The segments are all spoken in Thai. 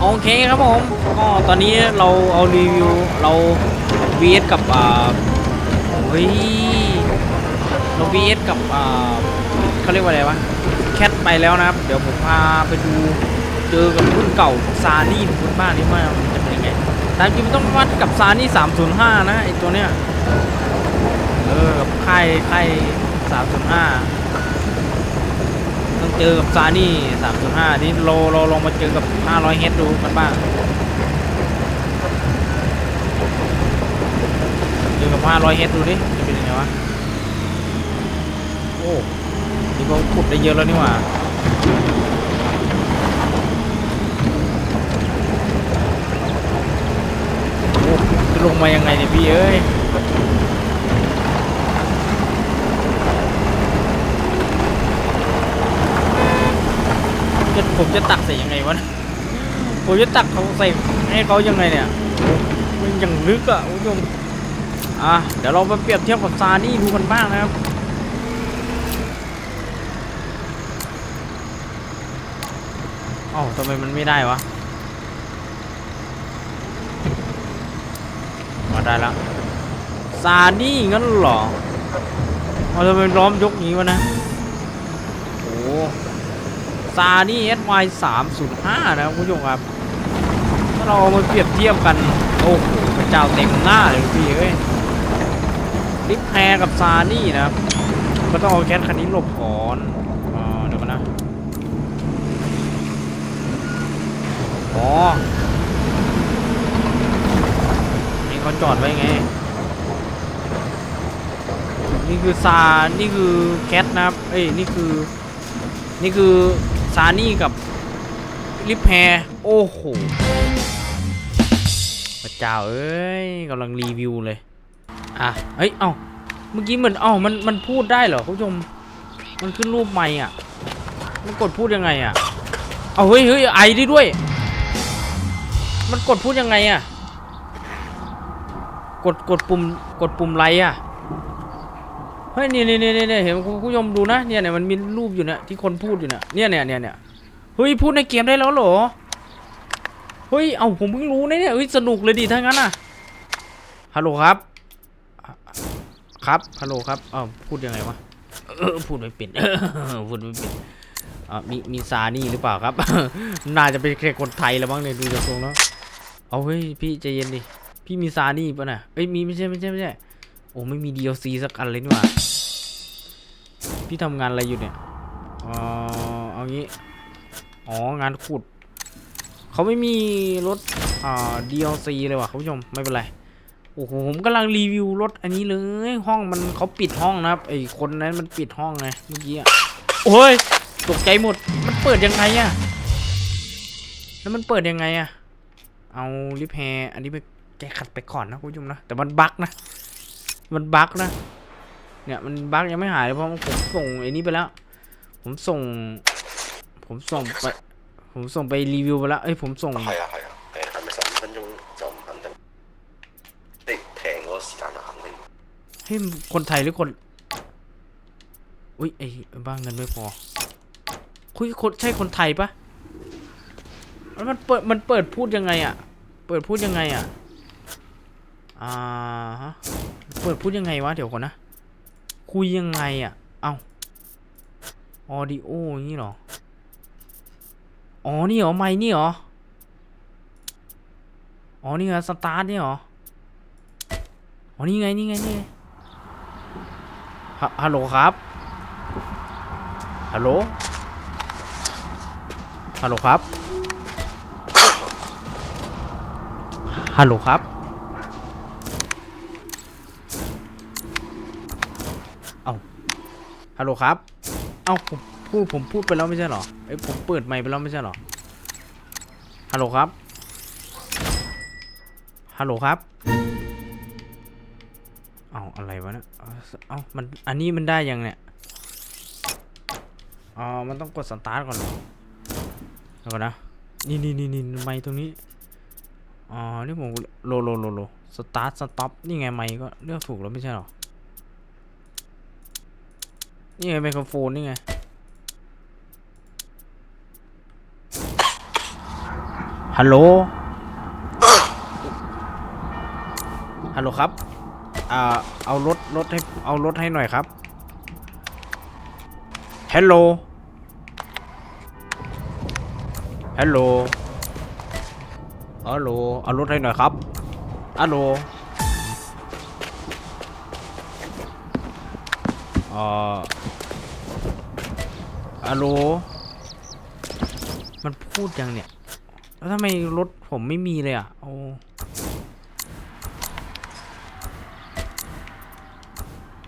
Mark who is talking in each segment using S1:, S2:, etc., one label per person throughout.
S1: โอเคครับผมก็ตอนนี้เราเอารีวิวเรา VS กับอ่าเฮ้ยเรา VS กับอ่าเขาเรียกว่าอะไรวะแคทไปแล้วนะครับ เดี๋ยวผมพาไปดูเจอกับรุ่นเก่าซานี่คุณบ้านนี่ว่ามันจะเป็นยังไงตามจริงมันต้องวัดกับซานี่305 นะไอตัวเนี้ยเออกับค่ายค่าย305ต้อง เจอกับซานี่305นี่เราเราลองมาเจอกับ500เฮดดูกันบ้าง เจอกับ500เฮดดูดิ จะเป็นยังไงวะ โอ้นี่ก็ขุดได้เยอะแล้วนี่หว่าโอ้จะลงมายังไงเนี่ยพี่เอ้ย จะผมจะตักใส่ยังไงวะเนี่ยผมจะตักเขาใส่ให้เขายังไงเนี่ยโอ้มันยังลึกอะคุณผู้ชมอะเดี๋ยวเรามาเปรียบเทียบกับซานี่ดูกันบ้างนะครับเอ้าทำไมมันไม่ได้วะมาได้แล้วซานี่งั้นเหรอเอาทำไมล้อมยกอย่างนี้วะนะโอ้ ซานี่ SY 305นะครับคุณผู้ชมครับถ้าเราเอามาเปรียบเทียบกัน โอ้โหพระเจ้าเต็มหน้าเลยพี่เอ้ยลิฟแพรกับซานี่นะครับ ก็ต้องเอาแคทคันนี้หลบก่อนเดี๋ยวกันะอ๋อนี่เขาจอดไว้ไงนี่คือซา นี่คือแคทนะครับ เอ้ย นี่คือ นี่คือ ซานี่กับลิฟแพรโอ้โหพระเจ้าเอ้ยกำลังรีวิวเลย อะเฮ้ย เอ้า เมื่อกี้เหมือนเอ้ามัน มันพูดได้เหรอคุณผู้ชม มันขึ้นรูปไม่อะ มันกดพูดยังไงอะ เอาเฮ้ยเฮ้ยไอได้ด้วย มันกดพูดยังไงอะ กด กดปุ่ม กดปุ่มไลค์อะ เฮ้ยเนี่ยเนี่นี่นี่ยเห็นคุณผู้ชมดูนะเนี่ยเนี่ยมันมีรูปอยู่เนี่ยที่คนพูดอยู่เนี่ยเนี่ยเนี่ยเนี่ยเนี่ยเฮ้ยพูดในเกมได้แล้วเหรอเฮ้ยเอาผมเพิ่งรู้นะเนี่ยเฮ้ยสนุกเลยดิถ้างั้นอะฮัลโหลครับ ครับฮัลโหลครับอ้าวพูดยังไงวะพูดไม่เป็นพูดไม่เป็นอ่ามีมีซานี่หรือเปล่าครับ น่าจะเป็นแค่คนไทยแล้วมั้งเนี่ยดูจากทรงแล้วเอาเฮ้ยพี่ใจเย็นดิพี่มีซานี่ป่ะน่ะเอ้ยมีไม่ใช่ไม่ใช่ไม่ใช่ โอ้ไม่มี DLC สักอันเลยนี่หว่า พี่ทำงานอะไรอยู่เนี่ยเออเอางี้ อ๋องานขุด เขาไม่มีรถอ่า DLC เลยว่ะคุณผู้ชมไม่เป็นไร โอ้โหผมกำลังรีวิวรถอันนี้เลยห้องมันเขาปิดห้องนะครับไอคนนั้นมันปิดห้องไงเมื่อกี้อะโอ้ยตกใจหมดมันเปิดยังไงอะแล้วมันเปิดยังไงอะเอาลิฟแฮอันนี้ไปแก้ขัดไปก่อนนะคุณผู้ชมนะแต่มันบั๊กนะ มันบั๊กนะ เนี่ยมันบั๊กยังไม่หายเลยเพราะผมส่งไอ้นี้ไปแล้ว ผมส่ง ผมส่งไป ผมส่งไปรีวิวไปแล้ว เอ้ยผมส่ง
S2: 系啊系啊，诶系咪十五分钟就唔肯定？即系平嗰个时间就肯定。
S1: เฮ้ยคนไทยหรือคน อุ้ยไอ้บ้าเงินไม่พอ คุยคนใช่คนไทยปะแล้วมันเปิด มันเปิดพูดยังไงอะเปิดพูดยังไงอะอ่าฮะ เปิดพูดยังไงวะ เดี๋ยวก่อนนะ คุยยังไงอะเอ้าออดิโอนี้เหรอ อ๋อ นี่หรอ ไม่นี่หรอ อ๋อ นี่ไงสตาร์ทนี่หรอ อ๋อ นี่ไง นี่ไง นี่ฮัลโหลครับ ฮัลโหล ฮัลโหลครับ ฮัลโหลครับ เอา ฮัลโหลครับ เอาผมพูดผมพูดไปแล้วไม่ใช่หรอเอ้ยผมเปิดไมค์ไปแล้วไม่ใช่หรอ ฮัลโหลครับ ฮัลโหลครับ เอาอะไรวะเนี่ยเอาเอามัน อันนี้มันได้ยังเนี่ย อ๋อ มันต้องกดสตาร์ทก่อนเหรอเดี๋ยวก่อนนะ นี่นี่นี่นี่ไมค์ตรงนี้ อ๋อ นี่ผมโลโลโลโลสตาร์ทสต็อป นี่ไงไมค์ก็เลือกถูกแล้วไม่ใช่หรอ นี่ไงไมโครโฟนนี่ไงฮฮัลโหลฮัลโหลครับอ่าเอารถรถให้เอารถให้หน่อยครับฮัลโหลฮัลโหลฮัลโหลเอารถให้หน่อยครับฮัลโหล เอ่อฮัลโลมันพูดยังเนี่ย แล้วทำไมรถผมไม่มีเลยอะ โอ้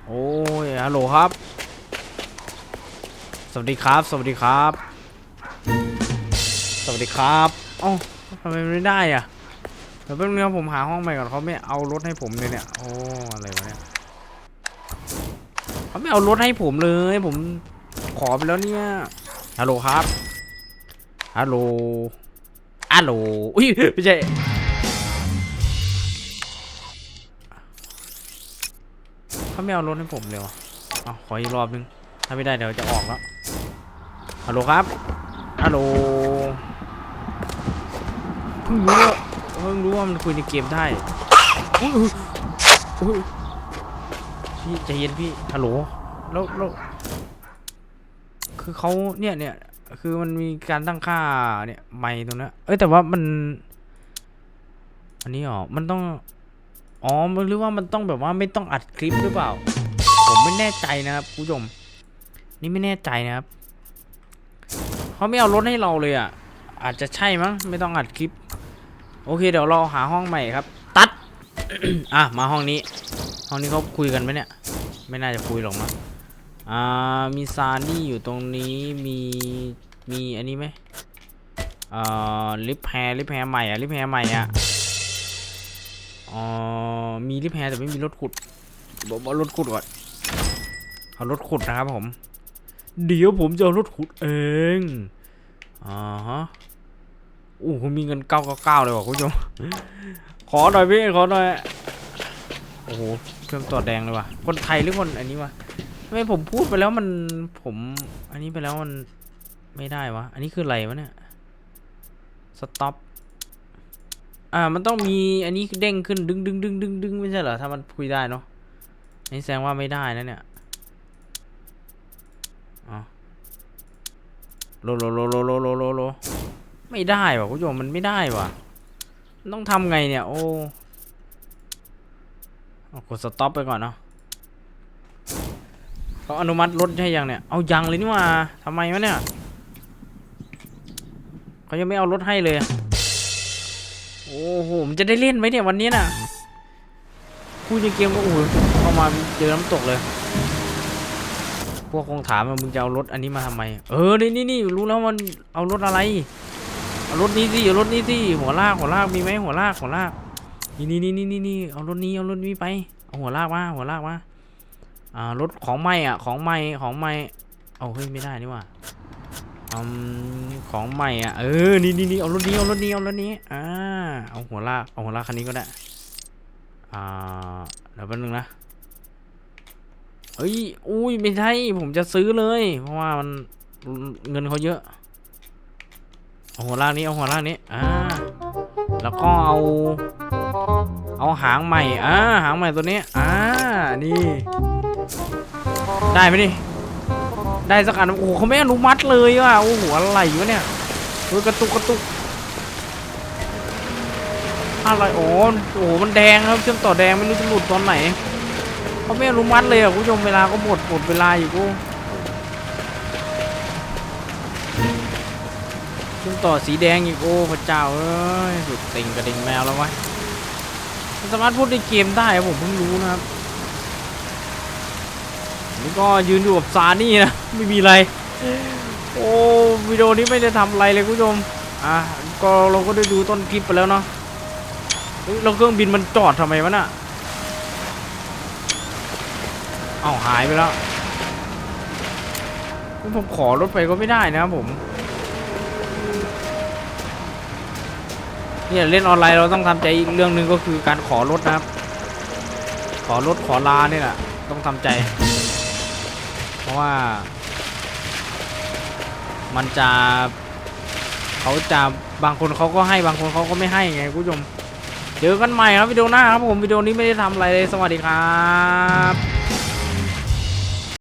S1: โอ้ยฮัลโหลครับ สวัสดีครับ สวัสดีครับ สวัสดีครับเอ้าทำไมไม่ได้อะเดี๋ยวแป๊บนึงครับผมหาห้องใหม่ก่อนเขาไม่เอารถให้ผมเลยเนี่ย โอ้ อะไรวะเนี่ย เขาไม่เอารถให้ผมเลย ผมขอไปแล้วเนี่ย ฮัลโหลครับ ฮัลโหล ฮัลโหล อุ้ยไม่ใช่เขาไม่เอารถให้ผมเลยวะเอาขออีกรอบนึง ถ้าไม่ได้เดี๋ยวจะออกแล้ว ฮัลโหลครับ ฮัลโหล เพิ่งรู้ว่าเพิ่งรู้ว่ามันคุยในเกมได้อุ๊ยอุ๊ยอุ๊ย พี่ใจเย็นพี่ฮัลโหลแล้วแล้วคือเขาเนี่ยเนี่ยคือมันมีการตั้งค่าเนี่ยไมค์ตรงนั้เอ้ยแต่ว่ามัน อันนี้อ๋อมันต้องอ๋อมันหรือว่ามันต้องแบบว่าไม่ต้องอัดคลิปหรือเปล่า ผมไม่แน่ใจนะครับคุณผู้ชม นี่ไม่แน่ใจนะครับเขาไม่เอารถให้เราเลยอะ อาจจะใช่มั้งไม่ต้องอัดคลิป โอเคเดี๋ยวเราหาห้องใหม่ครับ ตัด อะมาห้องนี้ ห้องนี้เขาคุยกันไหมเนี่ย ไม่น่าจะคุยหรอกมั้งอ่ามีซานี่อยู่ตรงนี้มีมีอันนี้ไหมอ่าลิฟแฮร์ลิฟแฮร์ใหม่อะลิฟแฮร์ใหม่อะอ๋อมีลิฟแฮร์แต่ไม่มีรถขุดบอกว่ารถขุดก่อนเอารถขุดนะครับผม เดี๋ยวผมจะเอารถขุดเองอ่าฮะโอ้โหมีเงินเก้าเก้าเก้าเลยว่ะคุณผู้ชมขอหน่อยพี่ขอหน่อย อ้โหเครื่องตัวแดงเลยว่ะ คนไทยหรือคนอันนี้วะทำไมผมพูดไปแล้วมันผม อันนี้ไปแล้วมันไม่ได้วะ อันนี้คืออะไรวะเนี่ยสต็อปอ่ามันต้องมีอันนี้เด้งขึ้นดึงดึงดึงดึงดึงไม่ใช่เหรอถ้ามันคุยได้เนาะอันนี่แสดงว่าไม่ได้นะเนี่ยอ๋อโลโลโลโลโลโลโลโลไม่ได้ว่ะคุณผู้ชมมันไม่ได้ว่ะต้องทำไงเนี่ย โอ้ เอากดสต็อปไปก่อนเนาะเขาอนุมัติรถให้ยังเนี่ย เอายังเลยนี่ว่าทำไมวะเนี่ยเขายังไม่เอารถให้เลย โอ้โหมจะได้เล่นไหมเนี่ยวันนี้น่ะพูดในเกมก็โอ้โหเข้ามาเจอน้ำตกเลย พวกคงถามว่ามึงจะเอารถอันนี้มาทำไม เออ นี่นี่นี่รู้แล้วมันเอารถอะไร เอารถนี้สิเอารถนี้สิหัวลากหัวลากมีไหมหัวลากหัวลาก นี่นี่นี่นี่นี่นี่เอารถนี้เอารถนี้ไปเอาหัวลากมาหัวลากมาอ่ารถของใหม่อะของใหม่ของใหม่เอาเฮ้ยไม่ได้นี่ว่าอของใหม่อะเออนี่นี่นี่เอารถนี้เอารถนี้เอารถนี้อ่าเอาหัวลากเอาหัวลากคันนี้ก็ได้อ่าเดี๋ยวแป๊บนึงนะเฮ้ยอุ้ยไม่ใช่ผมจะซื้อเลย เพราะว่ามันเงินเขาเยอะเอาหัวลากนี้เอาหัวลากนี้อ่าแล้วก็เอา เอาหางใหม่อ่าหางใหม่ตัวนี้อ่านี่ ได้ไหมนี่ได้สักอันโอ้โหเขาไม่อนุมัติเลยว่ะโอ้โหอะไรวะเนี่ยเฮ้ยกระตุกกระตุกอะไรโอ้โอ้โหมันแดงครับเชื่อมต่อแดงไม่รู้จะหลุดตอนไหนเขาไม่อนุมัติเลยอะคุณผู้ชมเวลาก็หมดหมดเวลาอยู่กูซึ่งต่อสีแดงอีกโอ้พระเจ้าเอ้ยสุดติงกระดิ่งแมวแล้ววะ สามารถพูดในเกมได้ผมเพิ่งรู้นะครับนี่ก็ยืนอยู่กับซานี่นะ ไม่มีอะไร โอ้วิดีโอนี้ไม่ได้ทำอะไรเลยคุณผู้ชม อะก็เราก็ได้ดูต้นคลิปไปแล้วเนาะเฮ้ราเครื่องบินมันจอดทำไมวะน่ะเอ้าหายไปแล้ว ผมขอรถไปก็ไม่ได้นะครับผม เนี่ยเล่นออนไลน์เราต้องทำใจอีกเรื่องหนึ่งก็คือการขอรถนะครับ ขอรถขอลาเนี่ยแหละต้องทำใจ เพราะว่า มันจะเขาจะบางคนเขาก็ให้บางคนเขาก็ไม่ให้ไงคุณผู้ชมเจอกันใหม่ครับวิดีโอหน้าครับผมวิดีโอนี้ไม่ได้ทำอะไรเลยสวัสดีครับ